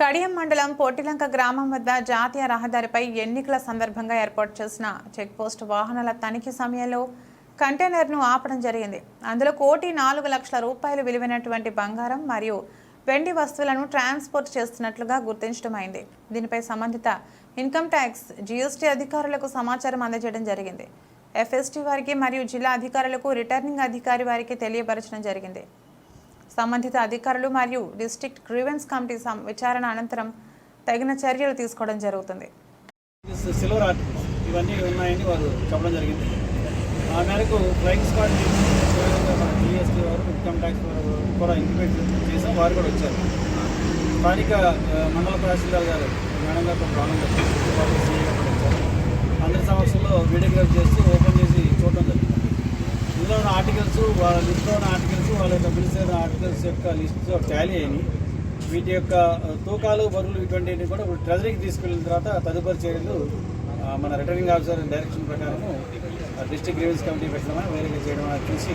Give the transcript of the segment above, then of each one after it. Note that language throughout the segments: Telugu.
కడియం మండలం పోటిలంక గ్రామం వద్ద జాతీయ రహదారిపై ఎన్నికల సందర్భంగా ఏర్పాటు చేసిన చెక్పోస్ట్ వాహనాల తనిఖీ సమయంలో కంటైనర్ను ఆపడం జరిగింది. అందులో కోటి నాలుగు లక్షల రూపాయలు విలువైనటువంటి బంగారం మరియు వెండి వస్తువులను ట్రాన్స్పోర్ట్ చేస్తున్నట్లుగా గుర్తించడమైంది దీనిపై సంబంధిత ఇన్కమ్ ట్యాక్స్ జీఎస్టీ అధికారులకు సమాచారం అందజేయడం జరిగింది. ఎఫ్ఎస్టీ వారికి మరియు జిల్లా అధికారులకు రిటర్నింగ్ అధికారి వారికి తెలియపరచడం జరిగింది. సంబంధిత అధికారులు మరియు డిస్ట్రిక్ట్ గ్రీవెన్స్ కమిటీ విచారణ అనంతరం తగిన చర్యలు తీసుకోవడం జరుగుతుంది. సిల్వర్ ఆర్టికల్స్ ఇవన్నీ ఉన్నాయని వారు చెప్పడం జరిగింది. ఆ మేరకు ఫ్లైయింగ్ స్క్వాడ్ జిఎస్టీ వారు ఇన్కమ్ ట్యాక్స్ వారు కూడా ఇంప్లిమెంట్ చేసాం వారు కూడా వచ్చారు. స్థానిక మండల తహసీల్దార్ గారు మేడం గారు ప్రాణం అందరి సమక్షంలో వీడియోగ్రాఫ్ చేస్తూ ఓపెన్ చేసి చూడడం జరిగింది ఇందులో ఉన్న ఆర్టికల్స్ వాళ్ళ లిస్ట్లో ఉన్న ఆర్టికల్స్ వాళ్ళ యొక్క బిల్స్ ఆర్టికల్స్ యొక్క లిస్ట్ టాలీ అయినాయి. వీటి యొక్క తూకాలు బరువులు ఇటువంటివి కూడా ఇప్పుడు ట్రెజరీకి తీసుకెళ్ళిన తర్వాత తదుపరి చర్యలు మన రిటర్నింగ్ ఆఫీసర్ డైరెక్షన్ ప్రకారము డిస్ట్రిక్ట్ గ్రీవెన్స్ కమిటీ పెట్టడమా వేరేగా చేయడం చూసి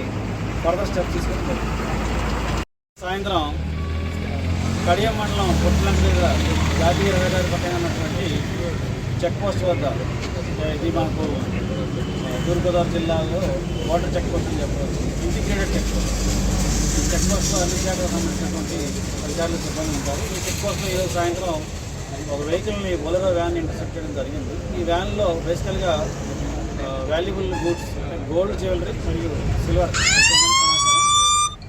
ఫర్దర్ స్టెప్ తీసుకుంటాం సాయంత్రం కడియం మండలం పొట్టులంక మీద జాతీయ రహదారి పక్కన ఉన్నటువంటి చెక్ పోస్ట్ వద్ద ఇది మనకు తూర్పుగోదావరి జిల్లాలో వాటర్ చెక్ పోస్ట్ అని చెప్పవచ్చు. ఇంటిగ్రేటెడ్ చెక్ పోస్ట్ ఈ చెక్ పోస్ట్లో అన్ని శాఖలకు సంబంధించినటువంటి అధికారులు సిబ్బంది ఉంటారు. ఈ చెక్ పోస్ట్లో ఈరోజు సాయంత్రం ఒక వెహికల్ని బొలరో వ్యాన్ ఇంటర్సెప్ట్ చేయడం జరిగింది. ఈ వ్యాన్లో బేసికల్గా వాల్యుబుల్ గూడ్స్ గోల్డ్ జ్యువెలరీ మరియు సిల్వర్